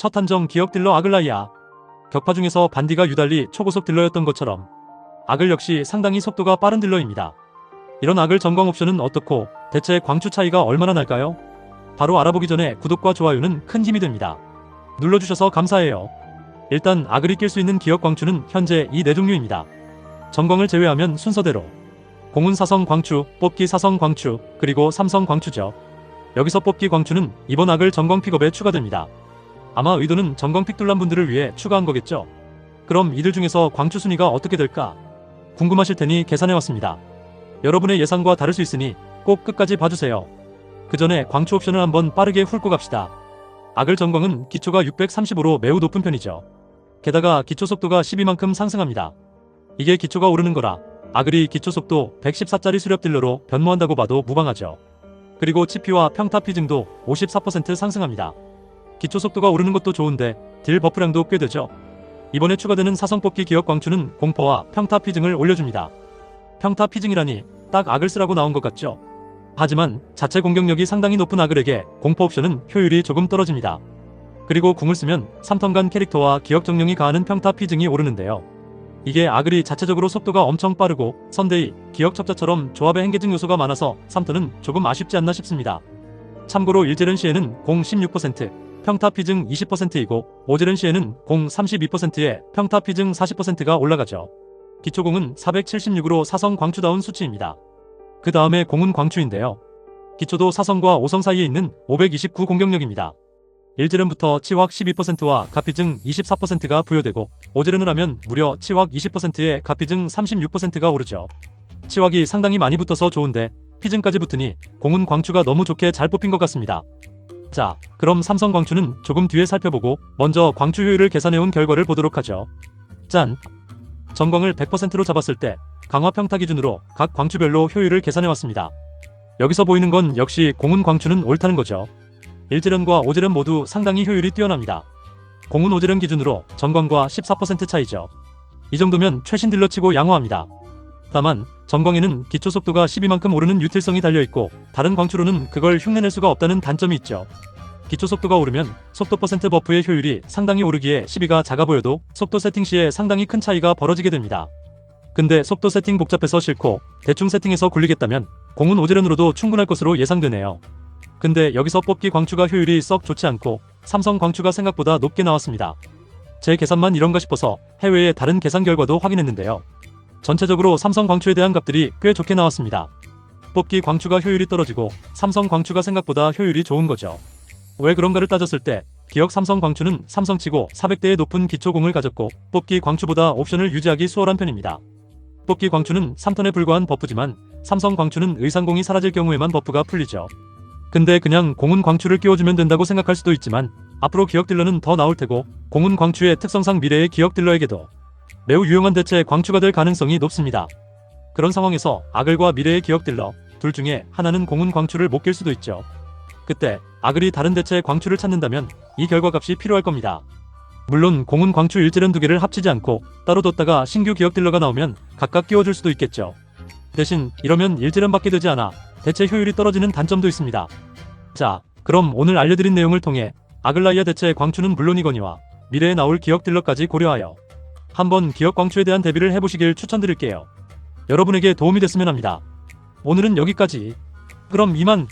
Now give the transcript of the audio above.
첫 한정 기억 딜러 아글라이아. 격파 중에서 반디가 유달리 초고속 딜러였던 것처럼 아글 역시 상당히 속도가 빠른 딜러입니다. 이런 아글 전광 옵션은 어떻고 대체 광추 차이가 얼마나 날까요? 바로 알아보기 전에 구독과 좋아요는 큰 힘이 됩니다. 눌러주셔서 감사해요. 일단 아글이 낄 수 있는 기억 광추는 현재 이 네 종류입니다. 전광을 제외하면 순서대로 공운 사성 광추, 뽑기 사성 광추, 그리고 삼성 광추죠. 여기서 뽑기 광추는 이번 악을 전광 픽업에 추가됩니다. 아마 의도는 전광 픽 둘란 분들을 위해 추가한 거겠죠. 그럼 이들 중에서 광추 순위가 어떻게 될까? 궁금하실 테니 계산해왔습니다. 여러분의 예상과 다를 수 있으니 꼭 끝까지 봐주세요. 그 전에 광추 옵션을 한번 빠르게 훑고 갑시다. 악을 전광은 기초가 635로 매우 높은 편이죠. 게다가 기초 속도가 12만큼 상승합니다. 이게 기초가 오르는 거라 아글이 기초 속도 114짜리 수렵 딜러로 변모한다고 봐도 무방하죠. 그리고 치피와 평타 피증도 54% 상승합니다. 기초 속도가 오르는 것도 좋은데 딜 버프량도 꽤 되죠. 이번에 추가되는 사성 뽑기 기억 광추는 공포와 평타 피증을 올려줍니다. 평타 피증이라니 딱 악을 쓰라고 나온 것 같죠. 하지만 자체 공격력이 상당히 높은 아글에게 공포 옵션은 효율이 조금 떨어집니다. 그리고 궁을 쓰면 3턴간 캐릭터와 기억 정령이 가하는 평타 피증이 오르는데요. 이게 아글이 자체적으로 속도가 엄청 빠르고 선데이, 기억 첩자처럼 조합에 행계증 요소가 많아서 3턴은 조금 아쉽지 않나 싶습니다. 참고로 일제른 시에는 공 16%, 평타 피증 20%이고 오제른 시에는 공 32%에 평타 피증 40%가 올라가죠. 기초공은 476으로 사성 광추다운 수치입니다. 그 다음에 공은 광추인데요. 기초도 사성과 오성 사이에 있는 529 공격력입니다. 일제른부터 치확 12%와 가피증 24%가 부여되고 오제른을 하면 무려 치확 20%에 가피증 36%가 오르죠. 치확이 상당히 많이 붙어서 좋은데 피증까지 붙으니 공은 광추가 너무 좋게 잘 뽑힌 것 같습니다. 자, 그럼 삼성 광추는 조금 뒤에 살펴보고 먼저 광추 효율을 계산해온 결과를 보도록 하죠. 짠! 전광을 100%로 잡았을 때 강화 평타 기준으로 각 광추별로 효율을 계산해왔습니다. 여기서 보이는 건 역시 공은 광추는 옳다는 거죠. 일제련과 오제련 모두 상당히 효율이 뛰어납니다. 공은 오제련 기준으로 전광과 14% 차이죠. 이 정도면 최신 딜러치고 양호합니다. 다만 전광에는 기초 속도가 12만큼 오르는 유틸성이 달려있고 다른 광추로는 그걸 흉내낼 수가 없다는 단점이 있죠. 기초 속도가 오르면 속도 퍼센트 버프의 효율이 상당히 오르기에 12가 작아 보여도 속도 세팅 시에 상당히 큰 차이가 벌어지게 됩니다. 근데 속도 세팅 복잡해서 싫고 대충 세팅해서 굴리겠다면 공은 오제련으로도 충분할 것으로 예상되네요. 근데 여기서 뽑기 광추가 효율이 썩 좋지 않고 삼성 광추가 생각보다 높게 나왔습니다. 제 계산만 이런가 싶어서 해외의 다른 계산 결과도 확인했는데요. 전체적으로 삼성 광추에 대한 값들이 꽤 좋게 나왔습니다. 뽑기 광추가 효율이 떨어지고 삼성 광추가 생각보다 효율이 좋은 거죠. 왜 그런가를 따졌을 때 기억 삼성 광추는 삼성치고 400대의 높은 기초공을 가졌고 뽑기 광추보다 옵션을 유지하기 수월한 편입니다. 뽑기 광추는 3턴에 불과한 버프지만 삼성 광추는 의상공이 사라질 경우에만 버프가 풀리죠. 근데 그냥 공은 광추를 끼워주면 된다고 생각할 수도 있지만 앞으로 기억 딜러는 더 나올 테고 공은 광추의 특성상 미래의 기억 딜러에게도 매우 유용한 대체 광추가 될 가능성이 높습니다. 그런 상황에서 아글과 미래의 기억 딜러 둘 중에 하나는 공은 광추를 못 낄 수도 있죠. 그때 아글이 다른 대체 광추를 찾는다면 이 결과값이 필요할 겁니다. 물론 공은 광추 일제련 두 개를 합치지 않고 따로 뒀다가 신규 기억 딜러가 나오면 각각 끼워줄 수도 있겠죠. 대신 이러면 일제련 받게 되지 않아 대체 효율이 떨어지는 단점도 있습니다. 자, 그럼 오늘 알려드린 내용을 통해 아글라이아 대체 광추는 물론이거니와 미래에 나올 기억 딜러까지 고려하여 한번 기억 광추에 대한 대비를 해보시길 추천드릴게요. 여러분에게 도움이 됐으면 합니다. 오늘은 여기까지. 그럼 이만